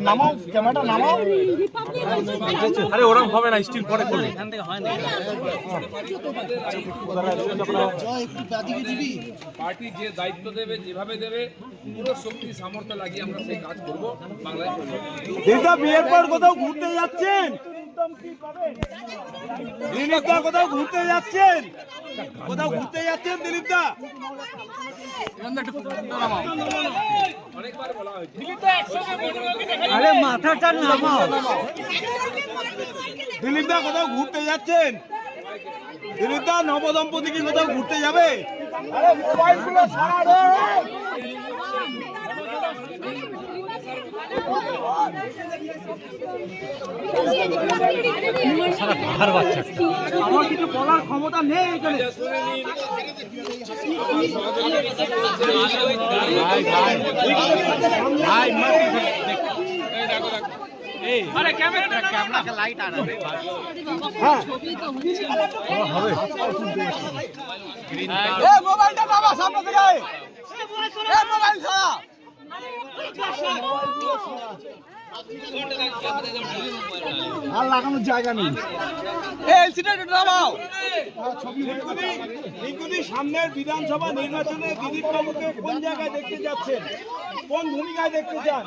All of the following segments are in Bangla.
নামাও ক্যামেরাটা নামাও আরে ওরকম হবে না স্টিল পরে করবে। পার্টি যে দায়িত্ব দেবে যেভাবে দেবে পুরো শক্তি সামর্থ্য লাগিয়ে আমরা সেই কাজ করব। বাংলায় দিদা বিয়ের পর কোথাও ঘুরতে যাচ্ছেন? দিলীপ দা কোথাও ঘুরতে যাচ্ছেন? কোথাও ঘুরতে যাচ্ছেন দিলীপ দা অনেকবার বলা আরে মাথাটা নামাও। দিলীপ দা কোথাও ঘুরতে যাচ্ছেন? দিলীপ দা নবদম্পতি কি কোথাও ঘুরতে যাবে? আরে মোবাইলগুলো ছাড়া আমার কিছু বলার ক্ষমতা নেই এখানে এ মোবাইলটা বাবা, সামনে থেকে এ মোবাইল ছাড়া। আর লাগানোর জায়গা নেই। রিঙ্কুদি সামনের বিধানসভা নির্বাচনে দিলীপ বাবুকে কোন জায়গায় দেখতে যাচ্ছেন? কোন ভূমিকায় দেখতে চান?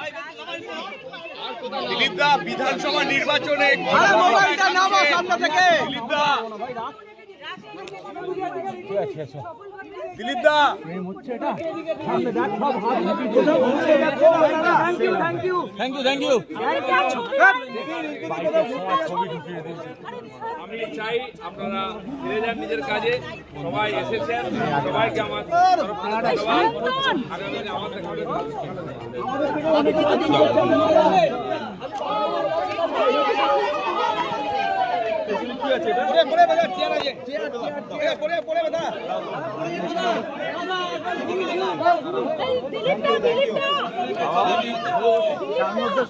দিলীপ দা বিধানসভা নির্বাচনে আরে মোবাইলটা নামাও সামনে থেকে। Dilip da Dilip da thank you thank you আমি চাই আপনারা ফিরে যান নিজের কাজে। সবাই এসেছেন, সবাইকে আমার আগামী হবে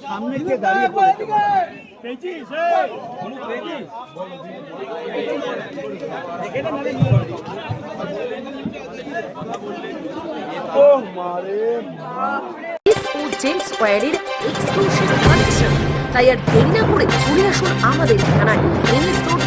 সামনে গিয়ে দাঁড়িয়ে পড়েছে ও মারে ও জেমস স্কোয়ারের এক্সক্লুসিভ কালেকশন তাই আর দেরি না করে চলে আসুন আমাদের ঠিকানায় এনএস রোড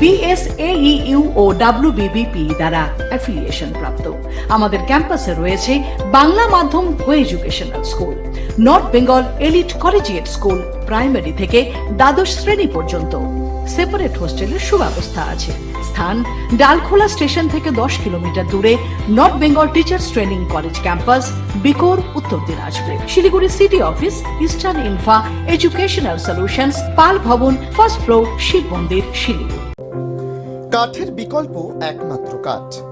বিএসএইউ ও ডাব্লিউবিবিপি দ্বারা অ্যাফিলিয়েশন প্রাপ্ত। আমাদের ক্যাম্পাসে রয়েছে বাংলা মাধ্যম co educational school. North Bengal elite collegiate school primary থেকে দ্বাদশ শ্রেণি পর্যন্ত। সেপারেট হোস্টেলের সুব্যবস্থা আছে। স্থান ডালখোলা স্টেশন থেকে দশ কিলোমিটার দূরে north Bengal teachers training college campus Bikor, উত্তর Dinajpur. Siliguri city office eastern infra educational solutions Pal Bhawan first floor Shiva মন্দির, শিলিগুড়ি। কাঠের বিকল্প একমাত্র কাঠ।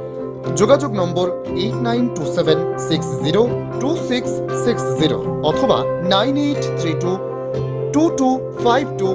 যোগাযোগ নম্বর eight nine two seven six zero two six six zero অথবা nine eight three two two two five two